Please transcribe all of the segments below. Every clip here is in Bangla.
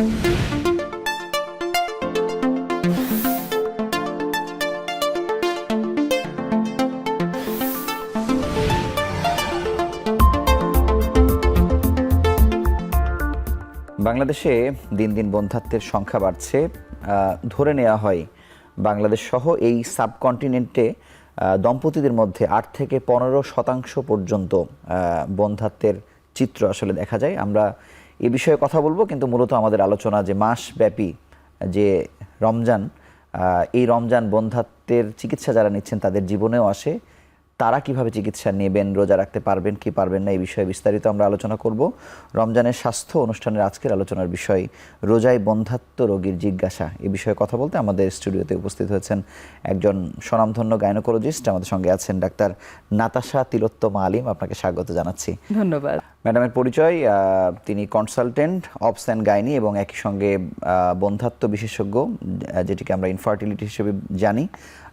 বাংলাদেশে দিন দিন বন্ধাত্বের সংখ্যা বাড়ছে ধরে নেওয়া হয় বাংলাদেশ সহ এই সাবকন্টিনেন্টে দম্পতিদের মধ্যে আট থেকে পনেরো শতাংশ পর্যন্ত বন্ধাত্বের চিত্র আসলে দেখা যায়। আমরা এ বিষয়ে কথা বলব, কিন্তু মূলত আমাদের আলোচনা যে মাসব্যাপী যে রমজান এই রমজান বন্ধাত্বের চিকিৎসা যারা নিচ্ছেন তাদের জীবনেও আসে। তারা কীভাবে চিকিৎসা নেবেন, রোজা রাখতে পারবেন, কি পারবেন না, এই বিষয়ে বিস্তারিত আমরা আলোচনা করব। রমজানের স্বাস্থ্য অনুষ্ঠানের আজকের আলোচনার বিষয়, রোজায় বন্ধাত্ম রোগীর জিজ্ঞাসা। এ বিষয়ে কথা বলতে আমাদের স্টুডিওতে উপস্থিত হয়েছেন একজন স্বনামধন্য গাইনোকোলজিস্ট, আমাদের সঙ্গে আছেন ডাক্তার নাতাশা তিলোত্তমা আলিম। আপনাকে স্বাগত জানাচ্ছি। ধন্যবাদ। ম্যাডামের পরিচয় তিনি কনসালটেন্ট অপস অ্যান্ড গাইনি এবং একই সঙ্গে বন্ধাত্ম বিশেষজ্ঞ যেটিকে আমরা ইনফার্টিলিটি হিসেবে জানি।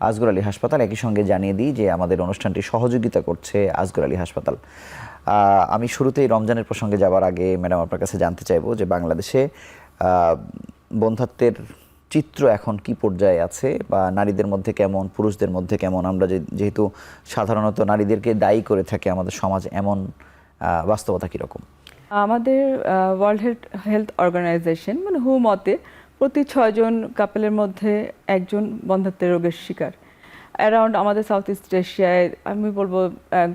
আজগর আলী হাসপাতাল, একই সঙ্গে জানিয়ে দিই যে আমাদের অনুষ্ঠানটি সহযোগিতা করছে আজগর আলী হাসপাতাল। আমি শুরুতেই রমজানের প্রসঙ্গে যাওয়ার আগে ম্যাডাম আপনার কাছে জানতে চাইব যে বাংলাদেশে বন্ধাত্বের চিত্র এখন কি পর্যায়ে আছে বা নারীদের মধ্যে কেমন, পুরুষদের মধ্যে কেমন? আমরা যেহেতু সাধারণত নারীদেরকে দায়ী করে থাকে আমাদের সমাজ এমন বাস্তবতা কীরকম? আমাদের ওয়ার্ল্ড হেলথ হেলথ অর্গানাইজেশন মানে হু মতে প্রতি ছয়জন কাপেলের মধ্যে একজন বন্ধাত্বের রোগের শিকার। অ্যারাউন্ড আমাদের সাউথ ইস্ট এশিয়ায় আমি বলব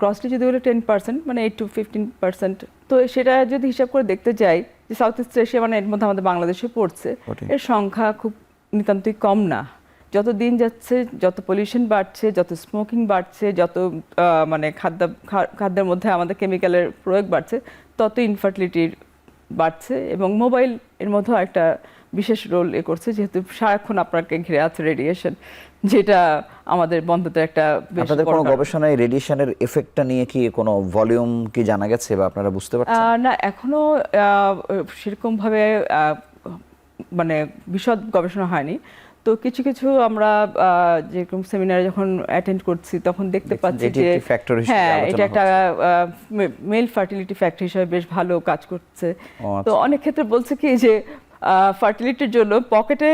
গ্রসলি যদি বলে টেন পার্সেন্ট মানে এইট টু ফিফটিন পার্সেন্ট তো সেটা যদি হিসাব করে দেখতে যাই যে সাউথ ইস্ট এশিয়া মানে এর মধ্যে আমাদের বাংলাদেশে পড়ছে এর সংখ্যা খুব নিতান্তই কম না। যত দিন যাচ্ছে যত পলিউশন বাড়ছে যত স্মোকিং বাড়ছে যত মানে খাদ্য খাদ্যের মধ্যে আমাদের কেমিক্যালের প্রয়োগ বাড়ছে তত ইনফার্টিলিটির বাড়ছে এবং মোবাইল এর মধ্যেও একটা বিশেষ রোল এ করছে যেহেতু সারাক্ষণ আপনাকে ঘিরে আছে রেডিয়েশন যেটা আমাদের বন্ধতে একটা আপনাদের কোনো গবেষণায় রেডিয়েশনের এফেক্টটা নিয়ে কি কোনো ভলিউম কি জানা গেছে বা আপনারা বুঝতে পারছেন? না এখনও আহ, সেরকম ভাবে আহ, মানে বিশদ গবেষণা হয়নি। তো কিছু কিছু আমরা যেরকম সেমিনারে যখন অ্যাটেন্ড করছি তখন দেখতে পাচ্ছি যে হ্যাঁ এটা একটা মেল ফার্টিলিটি ফ্যাক্টর হিসেবে বেশ ভালো কাজ করছে। আচ্ছা। তো অনেক ক্ষেত্রে বলছে কি যে ফার্টিলিটির জন্য পকেটে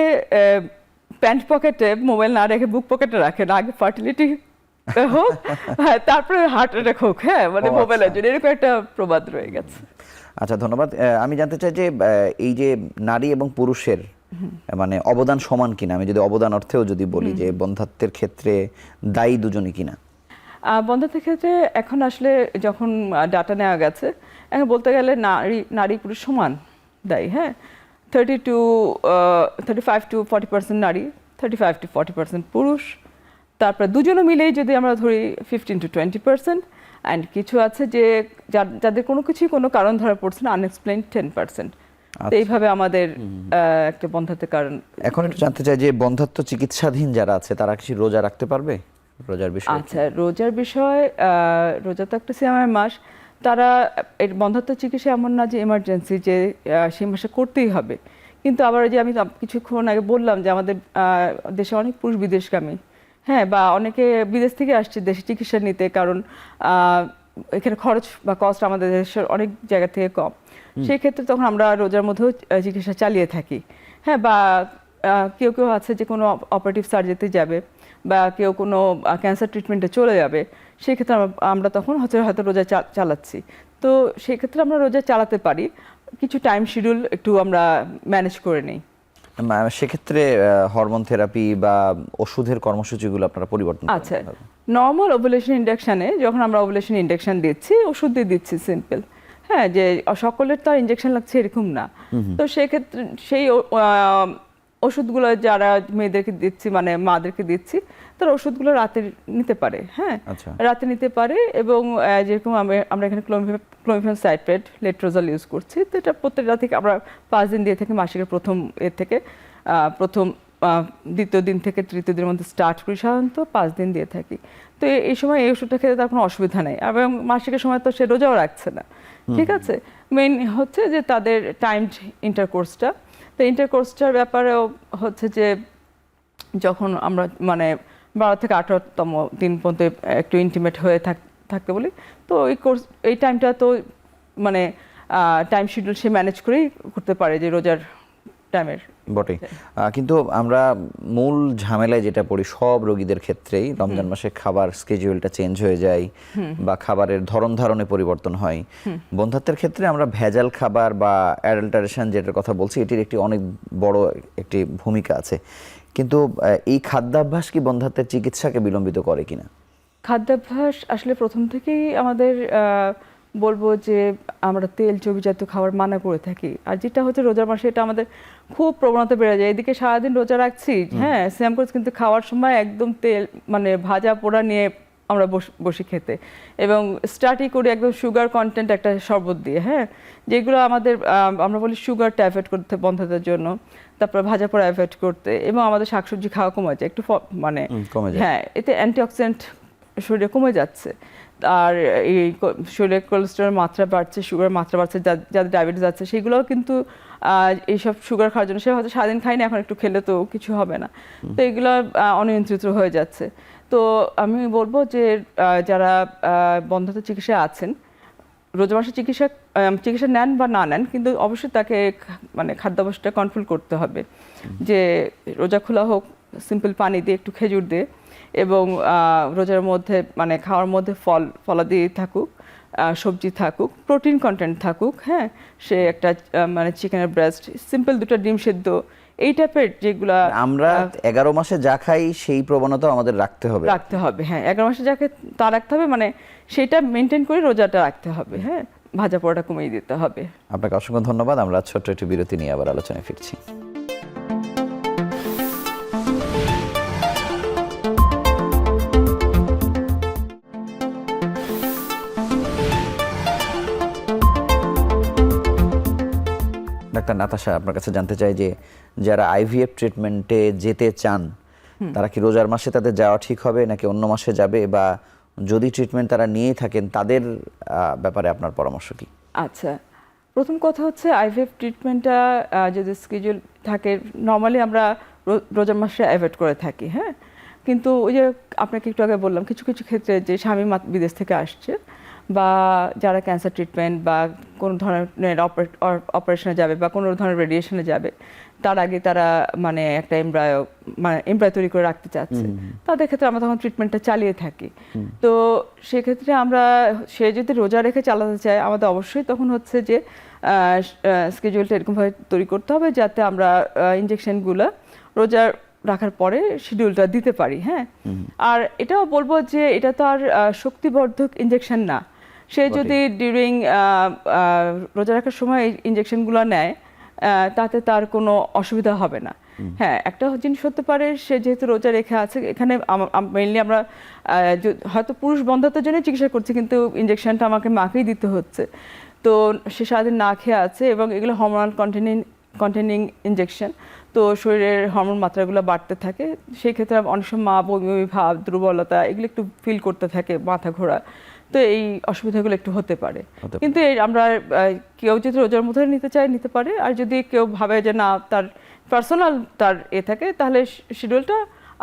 প্যান্ট পকেটে মোবাইল না রেখে বুক পকেটে রাখেন আগে ফার্টিলিটি হোক হ্যাঁ, তারপরে হার্ট অ্যাটাক হোক হ্যাঁ মানে মোবাইলের আচ্ছা। জন্য এরকম একটা প্রবাদ রয়ে গেছে। আচ্ছা ধন্যবাদ। আমি জানতে চাই যে এই যে নারী এবং পুরুষের মানে অবদান সমান কিনা? আমি যদি অবদান অর্থেও যদি বলি যে বন্ধাত্বের ক্ষেত্রে দায়ী দুজনই কিনা? বন্ধাত্বের ক্ষেত্রে এখন আসলে যখন ডাটা নেওয়া গেছে এখন বলতে গেলে নারী নারী পুরুষ সমান দায়ী হ্যাঁ? Thirty to thirty five to forty percent নারী thirty five to forty percent পুরুষ। তারপরে দুজনে মিলেই যদি আমরা ধরি fifteen to twenty percent and কিছু আছে যে যাদের কোনো কিছুই কোনো কারণ ধরা পড়ছে না আনএক্সপ্লেইন টেন পার্সেন্ট এইভাবে আমাদের একটা বন্ধাত্বের কারণ এখন একটু জানতে চাই যে বন্ধাত্ব চিকিৎসাধীন যারা আছে তারা কি রোজা রাখতে পারবে? রোজার বিষয় আচ্ছা রোজার বিষয় রোজা তো একটা সিয়ামের মাস তারা এর বন্ধাত্ম চিকিৎসা এমন না যে এমার্জেন্সি যে সেই মাসে করতেই হবে। কিন্তু আবার যে আমি কিছুক্ষণ আগে বললাম যে আমাদের আহ, দেশে অনেক পুরুষ বিদেশগামী। হ্যাঁ বা অনেকে বিদেশ থেকে আসছে দেশে চিকিৎসা নিতে কারণ আহ, এখানে খরচ বা কস্ট আমাদের দেশের অনেক জায়গা থেকে কম। সেই ক্ষেত্রে তখন আমরা রোজার মধ্যেও চিকিৎসা চালিয়ে থাকি। হ্যাঁ বা কেউ কেউ আছে যে কোনো অপারেটিভ সার্জারিতে যাবে বা কেউ কোনো ক্যান্সার ট্রিটমেন্টে চলে যাবে সেই ক্ষেত্রে আমরা- তখন হয়তো হয়তো রোজা চালাচ্ছি। তো সেই ক্ষেত্রে আমরা রোজা চালাতে পারি কিছু টাইম শিডিউল একটু আমরা ম্যানেজ করে নিই। সেক্ষেত্রে হরমোন থেরাপি বা ওষুধের কর্মসূচিগুলো আপনারা পরিবর্তন আচ্ছা নর্মাল ওভুলেশন ইন্ডাকশানে যখন আমরা ওভুলেশন ইন্ডাকশান দিচ্ছি ওষুধ দিয়ে দিচ্ছি সিম্পল হ্যাঁ যে সকলের তো আর ইঞ্জেকশন লাগছে এরকম না। তো সেক্ষেত্রে সেই ওষুধগুলো যারা মেয়েদেরকে দিচ্ছি মানে মাদেরকে দিচ্ছি তারা ওষুধগুলো রাতে নিতে পারে হ্যাঁ। আচ্ছা। রাতে নিতে পারে এবং যেরকম আমরা- এখানে ক্লোমিফেন সাইট্রেট লেট্রোজল ইউজ করছি। তো এটা প্রত্যেক রাত থেকে আমরা পাঁচ দিন দিয়ে থাকি মাসিকের প্রথম এর থেকে প্রথম দ্বিতীয় দিন থেকে তৃতীয় দিনের মধ্যে স্টার্ট করি সাধারণত পাঁচ দিন দিয়ে থাকি। তো এই সময় এই ওষুধটা খেতে তার কোনো অসুবিধা নেই। এবং মাসিকের সময় তো সে রোজাও রাখছে না। ঠিক আছে? মেইন হচ্ছে যে তাদের টাইমড ইন্টারকোর্সটা তো ইন্টারকোর্সটার ব্যাপারেও হচ্ছে যে যখন আমরা মানে বারো থেকে আঠারোতম দিন পর্যন্ত একটু ইন্টিমেট হয়ে থাক থাকতে বলি তো এই কোর্স এই টাইমটা তো মানে টাইম শিডিউল সে ম্যানেজ করেই করতে পারে যে রোজার টাইমের বটে কিন্তু আমরা মূল ঝামেলায় যেটা পড়ি সব রোগীদের ক্ষেত্রেই রমজান মাসে খাবার স্কেজিউলটা চেঞ্জ হয়ে যায় বা খাবারের ধরন ধারণে পরিবর্তন হয়। বন্ধাত্বের ক্ষেত্রে আমরা ভেজাল খাবার বা অ্যাডাল্টারেশন যেটার কথা বলছি এটির একটি অনেক বড় একটি ভূমিকা আছে। কিন্তু এই খাদ্যাভ্যাস কি বন্ধাত্বের চিকিৎসাকে বিলম্বিত করে কিনা? খাদ্যাভ্যাস আসলে প্রথম থেকেই আমাদের আহ, বলব যে আমরা তেল চর্বি জাতীয় খাবার মানা করে থাকি। আর যেটা হচ্ছে রোজার মাসে এটা আমাদের খুব প্রবণতা বেড়ে যায়। এদিকে সারাদিন রোজা রাখছি হ্যাঁ স্যাম করে কিন্তু খাওয়ার সময় একদম তেল মানে ভাজা পোড়া নিয়ে আমরা বসি খেতে। এবং স্টার্টই করি একদম সুগার কন্টেন্ট একটা শরবত দিয়ে হ্যাঁ যেগুলো আমাদের আমরা বলি সুগারটা অ্যাভয়েড করতে বন্ধাদের জন্য। তারপর ভাজা পোড়া অ্যাভয়েড করতে এবং আমাদের শাকসবজি খাওয়া কমে যায় একটু মানে। হ্যাঁ এতে অ্যান্টিঅক্সিডেন্ট শরীরে কমে যাচ্ছে। আর এই শরীরে কোলেস্টেরলের মাত্রা বাড়ছে সুগার মাত্রা বাড়ছে যা- যাদের ডায়াবেটিস আছে সেগুলোও কিন্তু এইসব সুগার খাওয়ার জন্য সে হয়তো সারাদিন খায়নি এখন একটু খেলে তো কিছু হবে না। তো এগুলো অনিয়ন্ত্রিত হয়ে যাচ্ছে। তো আমি বলব যে যারা বন্ধত চিকিৎসায় আছেন রোজা মাসে চিকিৎসা চিকিৎসা নেন বা না নেন কিন্তু অবশ্যই তাকে মানে খাদ্যাভ্যাসটা কন্ট্রোল করতে হবে। যে রোজা খোলা হোক সিম্পল পানি দিয়ে একটু খেজুর দিয়ে এবং রোজার মধ্যে মানে খাওয়ার মধ্যে ফল ফলাদি থাকুক সবজি থাকুক প্রোটিন কন্টেন্ট থাকুক হ্যাঁ সে একটা মানে চিকেনের ব্রেস্ট সিম্পল দুটো ডিম সেদ্ধ এই টাইপের যেগুলা আমরা এগারো মাসে যা খাই সেই প্রবণতা আমাদের রাখতে হবে। রাখতে হবে হ্যাঁ এগারো মাসে যা খাই তা রাখতে হবে মানে সেটা মেনটেন করে রোজাটা রাখতে হবে হ্যাঁ ভাজা পোড়াটা কমিয়ে দিতে হবে। আপনাকে অসংখ্য ধন্যবাদ আমরা ছোট্ট একটি বিরতি নিয়ে আবার আলোচনায় ফিরছি। ডাক্তার নাতাশা আপনার কাছে জানতে চাই যে যারা আইভিএফ ট্রিটমেন্টে যেতে চান তারা কি রোজার মাসে তাদের যাওয়া ঠিক হবে নাকি অন্য মাসে যাবে? বা যদি ট্রিটমেন্ট তারা নিয়েই থাকেন তাদের ব্যাপারে আপনার পরামর্শ কি? আচ্ছা প্রথম কথা হচ্ছে আইভিএফ ট্রিটমেন্টটা যদি স্কেজুল থাকে নর্মালি আমরা রোজার মাসে অ্যাভয়েড করে থাকি হ্যাঁ? কিন্তু ওই যে আপনাকে একটু আগে বললাম কিছু কিছু ক্ষেত্রে যে স্বামী বিদেশ থেকে আসছে বা যারা ক্যান্সার ট্রিটমেন্ট বা কোনো ধরনের অপারেশনে যাবে বা কোনো ধরনের রেডিয়েশনে যাবে তার আগে তারা মানে একটা এমব্রায় মানে এমব্রায় তৈরি করে রাখতে চাচ্ছে। তাদের ক্ষেত্রে আমরা তখন ট্রিটমেন্টটা চালিয়ে থাকি। তো সেক্ষেত্রে আমরা সে যদি রোজা রেখে চালাতে চায় আমাদের অবশ্যই তখন হচ্ছে যে স্কেজুলটা এরকমভাবে তৈরি করতে হবে যাতে আমরা ইঞ্জেকশনগুলো রোজা রাখার পরে শিডিউলটা দিতে পারি হ্যাঁ? আর এটাও বলব যে এটা তো আর শক্তিবর্ধক ইঞ্জেকশন না। সে যদি ডিউরিং রোজা রাখার সময় এই ইঞ্জেকশনগুলো নেয় তাতে তার কোনো অসুবিধা হবে না। হ্যাঁ একটা জিনিস হতে পারে সে যেহেতু রোজা রেখে আছে এখানে মেইনলি আমরা হয়তো পুরুষ বন্ধাত্বের জন্য চিকিৎসা করছি কিন্তু ইঞ্জেকশনটা আমাকে মাকেই দিতে হচ্ছে। তো সে সারাদিন না খেয়ে আছে এবং এগুলো হরমোনাল কন্টেনিং কন্টেনিং ইঞ্জেকশন তো শরীরের হরমোন মাত্রাগুলো বাড়তে থাকে। সেই ক্ষেত্রে অনেক সময় মা বমি বমি ভাব দুর্বলতা এগুলো একটু ফিল করতে থাকে মাথা ঘোরা। তো এই অসুবিধাগুলো একটু হতে পারে। কিন্তু আমরা কেউ যদি রোজার মধ্যে নিতে চায় নিতে পারে। আর যদি কেউ ভাবে যে না তার পার্সোনাল তার এ থাকে তাহলে শিডিউলটা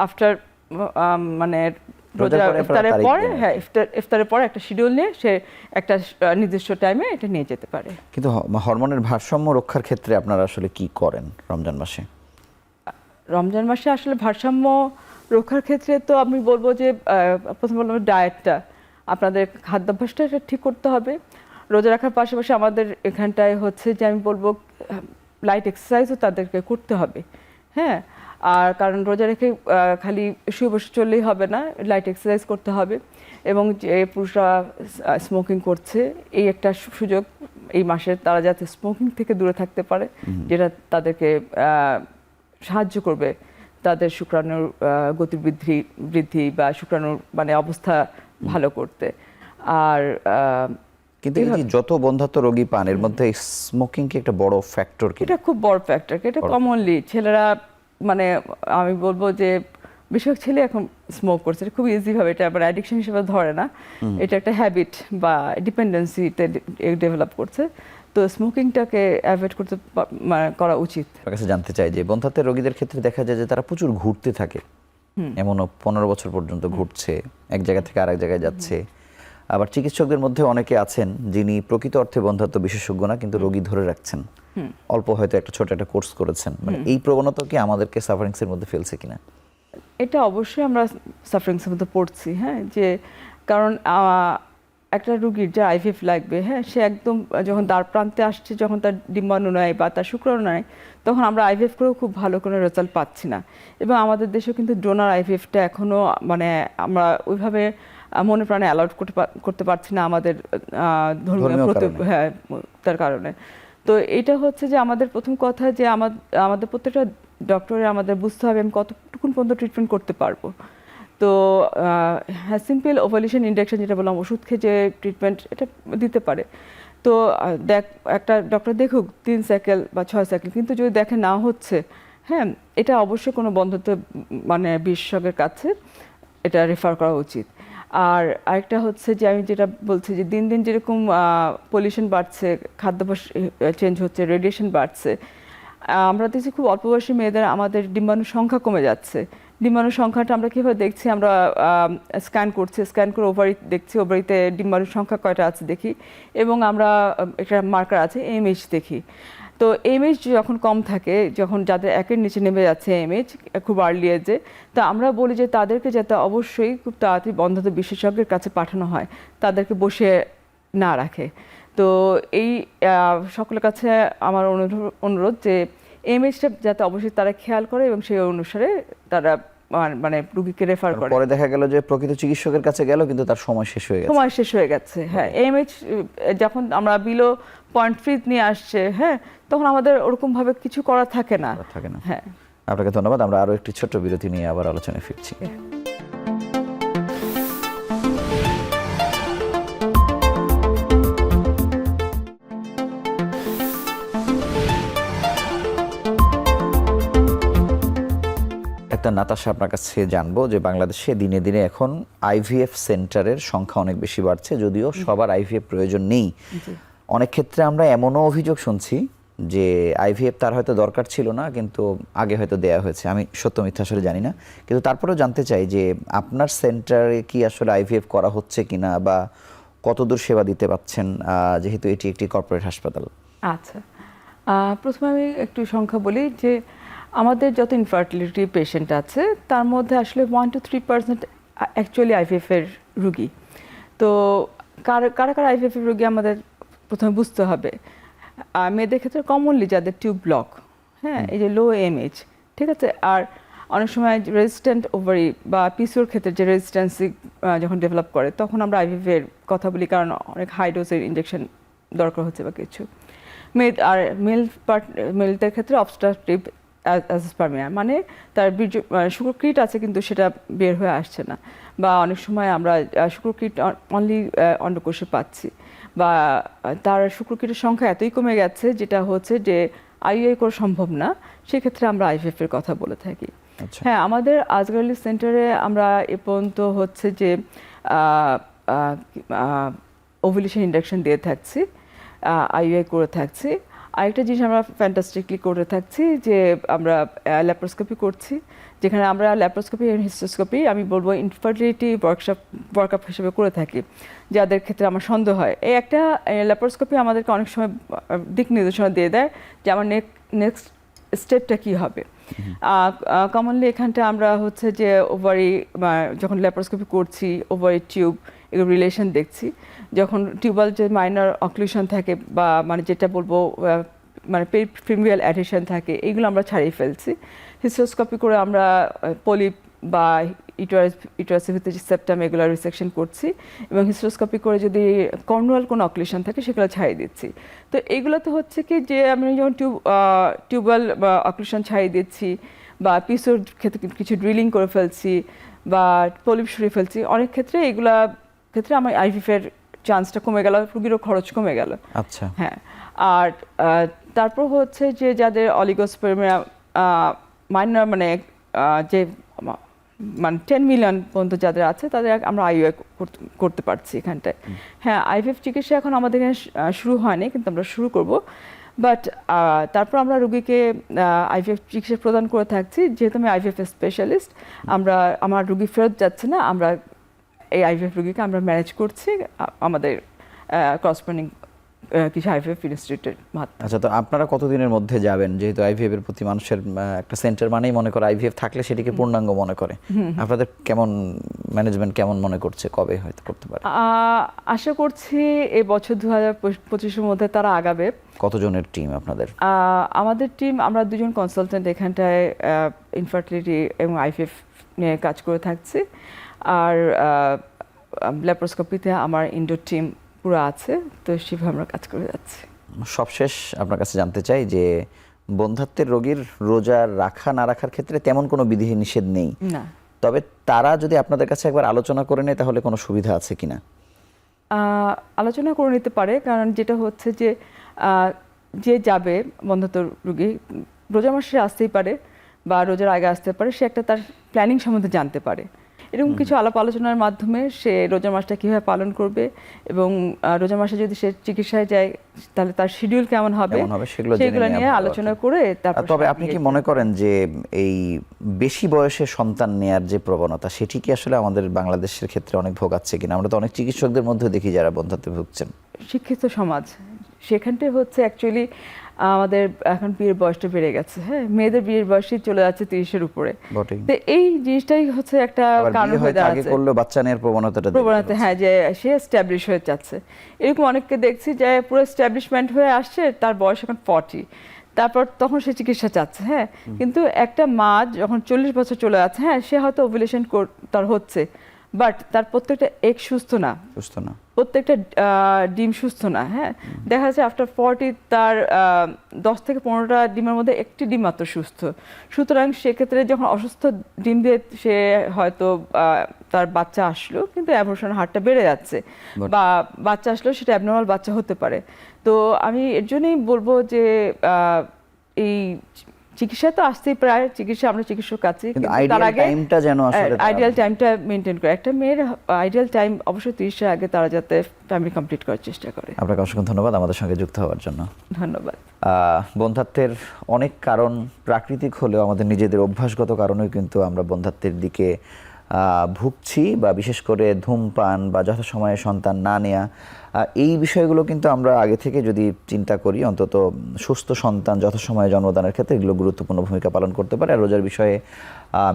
আফটার মানে রোজা ইফতারের পরে হ্যাঁ ইফতার ইফতারের পরে একটা শিডিউল নিয়ে সে একটা নির্দিষ্ট টাইমে এটা নিয়ে যেতে পারে। কিন্তু হরমোনের ভারসাম্য রক্ষার ক্ষেত্রে আপনারা আসলে কি করেন রমজান মাসে? রমজান মাসে আসলে ভারসাম্য রক্ষার ক্ষেত্রে তো আমি বলব যে প্রথম বললাম ডায়েটটা আপনাদের খাদ্যাভ্যাসটা ঠিক করতে হবে। রোজা রাখার পাশাপাশি আমাদের এখানটায় হচ্ছে যে আমি বলব লাইট এক্সারসাইজও তাদেরকে করতে হবে। হ্যাঁ? আর কারণ রোজা রেখে খালি শুয়ে বসে চললেই হবে না লাইট এক্সারসাইজ করতে হবে। এবং যে পুরুষরা স্মোকিং করছে এই একটা সুযোগ এই মাসে তারা যাতে স্মোকিং থেকে দূরে থাকতে পারে যেটা তাদেরকে সাহায্য করবে। তাদের শুক্রাণুর গতিবৃদ্ধি বৃদ্ধি বা শুক্রাণুর মানে অবস্থা ভালো করতে। আর কিন্তু এই যে যত বন্ধাত্ম রোগী পান এর মধ্যে স্মোকিং কি একটা বড় ফ্যাক্টর কি? এটা খুব বড় ফ্যাক্টর এটা কমনলি ছেলেরা মানে আমি বলব যে বেশিরভাগ ছেলে এখন স্মোক করছে এটা খুব ইজি ভাবে এটা আবার অ্যাডিকশন হিসেবে ধরে না। এটা একটা হ্যাবিট বা ডিপেন্ডেন্সিতে ডেভেলপ করছে। তো স্মোকিংটাকে অ্যাভয়েড করতে মানে করা উচিত। আপনার কাছে জানতে চাই যে বন্ধাত্বের রোগীদের ক্ষেত্রে দেখা যায় যে তারা প্রচুর ঘুরতে থাকে। এমনও পনেরো বছর পর্যন্ত ঘুরছে এক জায়গা থেকে আরেক জায়গায় যাচ্ছে। আবার চিকিৎসকদের মধ্যে অনেকে আছেন যিনি প্রকৃত অর্থে বন্ধাত্ম বিশেষজ্ঞ না কিন্তু রোগী ধরে রাখছেন। অল্প হয়তো একটা ছোট একটা কোর্স করেছেন। মানে এই প্রবণতা কি আমাদেরকে সাফারিংস এর মধ্যে ফেলছে কিনা? এটা অবশ্যই আমরা সাফারিংসের মধ্যে পড়ছি হ্যাঁ? যে কারণ একটা রুগীর যে আইভিএফ লাগবে হ্যাঁ সে একদম যখন দ্বার প্রান্তে আসছে যখন তার ডিম্বাণু নেয় বা তার শুক্রাণু নেয় তখন আমরা আইভিএফ করেও খুব ভালো কোনো রেজাল্ট পাচ্ছি না। এবং আমাদের দেশেও কিন্তু ডোনার আইভিএফটা এখনও মানে আমরা ওইভাবে মনে প্রাণে অ্যালাউড করতে করতে পারছি না আমাদের ধর্মীয়। হ্যাঁ তার কারণে। তো এটা হচ্ছে যে আমাদের প্রথম কথা যে আমা- আমাদের প্রত্যেকটা ডক্টরে আমাদের বুঝতে হবে আমি কতটুকুন পর্যন্ত ট্রিটমেন্ট করতে পারব। তো হ্যাঁ সিম্পল ওভালিউশন ইন্ডাকশন যেটা বললাম, ওষুধ খেয়ে যে ট্রিটমেন্ট এটা দিতে পারে। তো দেখ, একটা ডক্টর দেখুক, তিন সাইকেল বা ছয় সাইকেল কিন্তু যদি দেখে না হচ্ছে হ্যাঁ এটা অবশ্যই কোনো বন্ধুত্ব মানে বিশেষজ্ঞের কাছে এটা রেফার করা উচিত। আর আরেকটা হচ্ছে যে, আমি যেটা বলছি যে, দিন দিন যেরকম পলিউশন বাড়ছে, খাদ্যাভ্যাস চেঞ্জ হচ্ছে রেডিয়েশন বাড়ছে আমরা দেখছি খুব অল্প বয়সী মেয়েদের আমাদের ডিম্বাণুর সংখ্যা কমে যাচ্ছে। ডিম্বাণুর সংখ্যাটা আমরা কীভাবে দেখছি, আমরা স্ক্যান করছি স্ক্যান করে ওভারি দেখছি ওভারিতে ডিম্বাণুর সংখ্যা কয়টা আছে দেখি, এবং আমরা একটা মার্কার আছে এমএইচ দেখি। তো এমএইচ যখন কম থাকে, যখন যাদের একের নিচে নেমে যাচ্ছে এমএইচ খুব আর্লি এজে তো আমরা বলি যে তাদেরকে যাতে অবশ্যই খুব তাড়াতাড়ি বন্ধত বিশেষজ্ঞের কাছে পাঠানো হয়, তাদেরকে বসে না রাখে। তো এই সকলের কাছে আমার অনুরোধ- অনুরোধ যে এমএইচটা যাতে অবশ্যই তারা খেয়াল করে এবং সেই অনুসারে তারা মানে রুগীকে রেফার করে। পরে দেখা গেল যে প্রকৃত চিকিৎসকের কাছে গেল কিন্তু তার সময় শেষ হয়ে গেছে। সময় শেষ হয়ে গেছে হ্যাঁ। এমএইচ যখন আমরা বিলো পয়েন্ট ফ্রিজ নিয়ে আসছে হ্যাঁ তখন আমাদের ওরকম ভাবে কিছু করা থাকে না। থাকে না। হ্যাঁ। আপনাকে ধন্যবাদ আমরা আরও একটি ছোট বিরতি নিয়ে আবার আলোচনায় ফিরছি। একটা নাতাশা আপনার কাছে জানব যে বাংলাদেশে দিনে দিনে এখন আইভিএফ সেন্টারের সংখ্যা অনেক বেশি বাড়ছে যদিও সবার আইভিএফ প্রয়োজন নেই। অনেক ক্ষেত্রে আমরা এমনও অভিযোগ শুনছি যে আইভিএফ তার হয়তো দরকার ছিল না কিন্তু আগে হয়তো দেয়া হয়েছে। আমি সত্য মিথ্যা আসলে জানি না। কিন্তু তারপরেও জানতে চাই যে আপনার সেন্টারে কি আসলে আইভিএফ করা হচ্ছে কিনা বা কতদূর সেবা দিতে পাচ্ছেন যেহেতু এটি একটি কর্পোরেট হাসপাতাল? আচ্ছা। প্রথমে আমি একটু সংখ্যা বলি যে আমাদের যত ইনফার্টিলিটি পেশেন্ট আছে তার মধ্যে আসলে one two three percent actually IVF এর রুগী। তো কারা কারা কারা আইভিএফ এর রুগী আমাদের প্রথমে বুঝতে হবে। মেয়েদের ক্ষেত্রে কমনলি যাদের টিউব ব্লক হ্যাঁ এই যে লো এমএইচ ঠিক আছে? আর অনেক সময় রেজিস্ট্যান্ট ওভারি বা পিসিওর ক্ষেত্রে যে রেজিস্ট্যান্সি যখন ডেভেলপ করে তখন আমরা আইভিএফ এর কথা বলি কারণ অনেক হাই ডোজের ইঞ্জেকশন দরকার হচ্ছে বা কিছু। মেয়ে আর মেল পার্ট মেলদের ক্ষেত্রে অবস্ট্রাকটিভ অ্যাসপারমিয়া মানে তার বীর্য শুক্রকীট আছে কিন্তু সেটা বের হয়ে আসছে না। বা অনেক সময় আমরা শুক্রকীট অনলি অন্ডকোষে পাচ্ছি। বা তার শুক্রকীটের সংখ্যা এতই কমে গেছে যেটা হচ্ছে যে আইইআই করা সম্ভব না সেক্ষেত্রে আমরা আইভিএফ এর কথা বলে থাকি। আচ্ছা। হ্যাঁ আমাদের আজগারলি সেন্টারে আমরা এ পর্যন্ত হচ্ছে যে ওভুলেশন ইন্ডাকশন দিয়ে থাকছি আইইআই করে থাকছি। আরেকটা জিনিস আমরা ফ্যান্টাস্টিকলি করে থাকছি যে আমরা ল্যাপ্রোস্কোপি করছি যেখানে আমরা ল্যাপ্রোস্কোপি এবং হিস্টোস্কোপি আমি বলব ইনফার্টিলিটি ওয়ার্কশপ ওয়ার্কআপ হিসেবে করে থাকি যাদের ক্ষেত্রে আমার সন্দেহ হয়। এই একটা ল্যাপ্রোস্কোপি আমাদেরকে অনেক সময় দিক নির্দেশনা দিয়ে দেয় যে আমার নেক্সট স্টেপটা কী হবে। কমনলি এখানটা আমরা হচ্ছে যে ওভারি যখন ল্যাপারোস্কোপি করছি ওভারি টিউব এগুলো রিলেশন দেখছি। যখন টিউবাল যে মাইনার অক্লুশন থাকে বা মানে যেটা বলব মানে প্রিমিয়াল অ্যাডিশন থাকে এইগুলো আমরা ছাড়িয়ে ফেলছি। হিস্টোস্কোপি করে আমরা পলিপ বা ইউটারাস, ইউটারাসের ভিতরে সেপ্টাম এগুলো রিসেকশন করছি এবং হিস্টোস্কোপি করে যদি কর্নুয়াল কোনো অক্লুশন থাকে, সেগুলো ছাড়িয়ে দিচ্ছি। তো এইগুলোতে হচ্ছে কি যে আমি যখন টিউব টিউবওয়েল, বা অক্লুশন ছাড়িয়ে দিচ্ছি বা পিসোর ক্ষেত্রে কিছু ড্রিলিং করে ফেলছি বা পলিপ সরিয়ে ফেলছি অনেক ক্ষেত্রে এগুলা, ক্ষেত্রে আমার আইভিফের চান্সটা কমে গেল রুগীরও খরচ কমে গেল। আচ্ছা। হ্যাঁ আর তারপর হচ্ছে যে যাদের অলিগোস্পেরমিয়া মাইনর মানে যে মানে টেন মিলিয়ন পর্যন্ত যাদের আছে তাদের আমরা আইইউ করতে পারছি এখানটায়। হ্যাঁ আইভিএফ চিকিৎসা এখন আমাদের এখানে শুরু হয়নি কিন্তু আমরা শুরু করব। বাট তারপর আমরা রুগীকে আইভিএফ চিকিৎসা প্রদান করে থাকছি। যেহেতু আমি আইভিএফ স্পেশালিস্ট আমরা আমার রুগী ফেরত যাচ্ছে না আমরা এই আইভিএফ রুগীকে আমরা ম্যানেজ করছি আমাদের করসপন্ডিং কিছু আইভিএফ ইনস্টিটিউটের আচ্ছা তো আপনারা কতদিনের মধ্যে যাবেন? যেহেতু আইভিএফ এর প্রতি মানুষের একটা সেন্টার মানেই মনে করে আইভিএফ থাকলে সেটিকে পূর্ণাঙ্গ মনে করে। আপনাদের কেমন ম্যানেজমেন্ট কেমন মনে করছে? কবে হয়তো করতে পারে? আশা করছি এই বছর দু হাজার পঁচিশের মধ্যে তারা আগাবে। কতজনের টিম আপনাদের? আমাদের টিম আমরা দুজন কনসালটেন্ট এখানটায় ইনফার্টিলিটি এবং আইভিএফ নিয়ে কাজ করে থাকছি। আর ল্যাপ্রোস্কোপিতে আমার ইন্ডোর টিম পুরো আছে তো সেভাবে আমরা কাজ করে যাচ্ছি। সবশেষ আপনার কাছে জানতে চাই যে বন্ধাত্বের রোগীর রোজা রাখা না রাখার ক্ষেত্রে তেমন কোনো বিধি নিষেধ নেই। না। তবে তারা যদি আপনাদের কাছে একবার আলোচনা করে নেয় তাহলে কোনো সুবিধা আছে কিনা? আলোচনা করে নিতে পারে কারণ যেটা হচ্ছে যে যে যাবে বন্ধত্ব রুগী রোজা মাসে আসতেই পারে বা রোজার আগে আসতে পারে সে একটা তার প্ল্যানিং সম্বন্ধে জানতে পারে। এরকম কিছু আলাপ আলোচনার মাধ্যমে সে রোজা মাসটা কীভাবে পালন করবে এবং রোজা মাসে যদি সে চিকিৎসায় যায় তাহলে তার শিডিউল কেমন হবে? সেগুলো নিয়ে আলোচনা করে। তারপর তবে আপনি কি মনে করেন যে এই বেশি বয়সে সন্তান নেয়ার যে প্রবণতা সেটি কি আসলে আমাদের বাংলাদেশের ক্ষেত্রে অনেক ভোগাচ্ছে কিনা? আমরা তো অনেক চিকিৎসকদের মধ্যে দেখি যারা বন্ধাত্বে ভুগছেন। শিক্ষিত সমাজ সেখানটায় হচ্ছে অ্যাকচুয়ালি আমাদের এখন বিয়ের বয়সটা বেড়ে গেছে হ্যাঁ? মেয়েদের বিয়ের বয়সই চলে যাচ্ছে তিরিশের উপরে। তো এই জিনিসটাই হচ্ছে একটা কারণ হয়ে দাঁড়াচ্ছে। করলেও বাচ্চা নেওয়ার প্রবণতাটা প্রবণতা হ্যাঁ যে সে স্ট্যাবলিশ হয়ে যাচ্ছে। এরকম অনেককে দেখছি যে পুরো স্ট্যাবলিশমেন্ট হয়ে আসছে তার বয়স এখন ফর্টি তারপর তখন সে চিকিৎসা চাচ্ছে হ্যাঁ? কিন্তু একটা মা যখন চল্লিশ বছর চলে যাচ্ছে হ্যাঁ সে হয়তো ওভুলেশন তার হচ্ছে। বাট তার প্রত্যেকটা এক সুস্থ না। সুস্থ না। প্রত্যেকটা ডিম সুস্থ না হ্যাঁ? দেখা যাচ্ছে আফটার ফর্টি তার দশ থেকে পনেরোটা ডিমের মধ্যে একটি ডিম মাত্র সুস্থ। সুতরাং সেক্ষেত্রে যখন অসুস্থ ডিম দিয়ে সে হয়তো আহ, তার বাচ্চা আসলো কিন্তু অ্যাবর্শন হারটা বেড়ে যাচ্ছে। বা বাচ্চা আসলো সেটা অ্যাবনর্মাল বাচ্চা হতে পারে। তো আমি এর জন্যই বলব যে আহ, এই চিকিৎসা তো আসতেই প্রায় চিকিৎসা আমরা চিকিৎসক কিন্তু তার আগে টাইমটা যেন আসলে আইডিয়াল টাইমটা মেনটেন করে। একটা মেয়ের আইডিয়াল টাইম অবশ্যই তিরিশের আগে তারা যাতে ফ্যামিলি কমপ্লিট করার চেষ্টা করে। আপনাকে অসংখ্য ধন্যবাদ আমাদের সঙ্গে যুক্ত হওয়ার জন্য। ধন্যবাদ। আহ, বন্ধাত্বের অনেক কারণ প্রাকৃতিক হলেও আমাদের নিজেদের অভ্যাসগত কারণেও কিন্তু আমরা বন্ধাত্বের দিকে ভুগছি বা বিশেষ করে ধূমপান বা যথাসময়ে সন্তান না নেয়া এই বিষয়গুলো কিন্তু আমরা আগে থেকে যদি চিন্তা করি, অন্তত সুস্থ সন্তান যথাসময়ে জন্মদানের ক্ষেত্রে এগুলো গুরুত্বপূর্ণ ভূমিকা পালন করতে পারে। আর রোজার বিষয়ে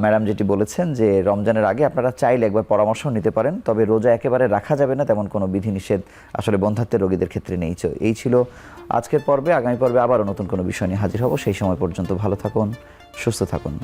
ম্যাডাম যেটি বলেছেন যে, রমজানের আগে আপনারা চাইলে একবার পরামর্শ নিতে পারেন, তবে রোজা একেবারে রাখা যাবে না, তেমন কোনো বিধিনিষেধ আসলে বন্ধাত্বের রোগীদের ক্ষেত্রে নেই। এই ছিল আজকের পর্বে, আগামী পর্বে আবারও নতুন কোনো বিষয় নিয়ে হাজির হব। সেই সময় পর্যন্ত ভালো থাকুন, সুস্থ থাকুন।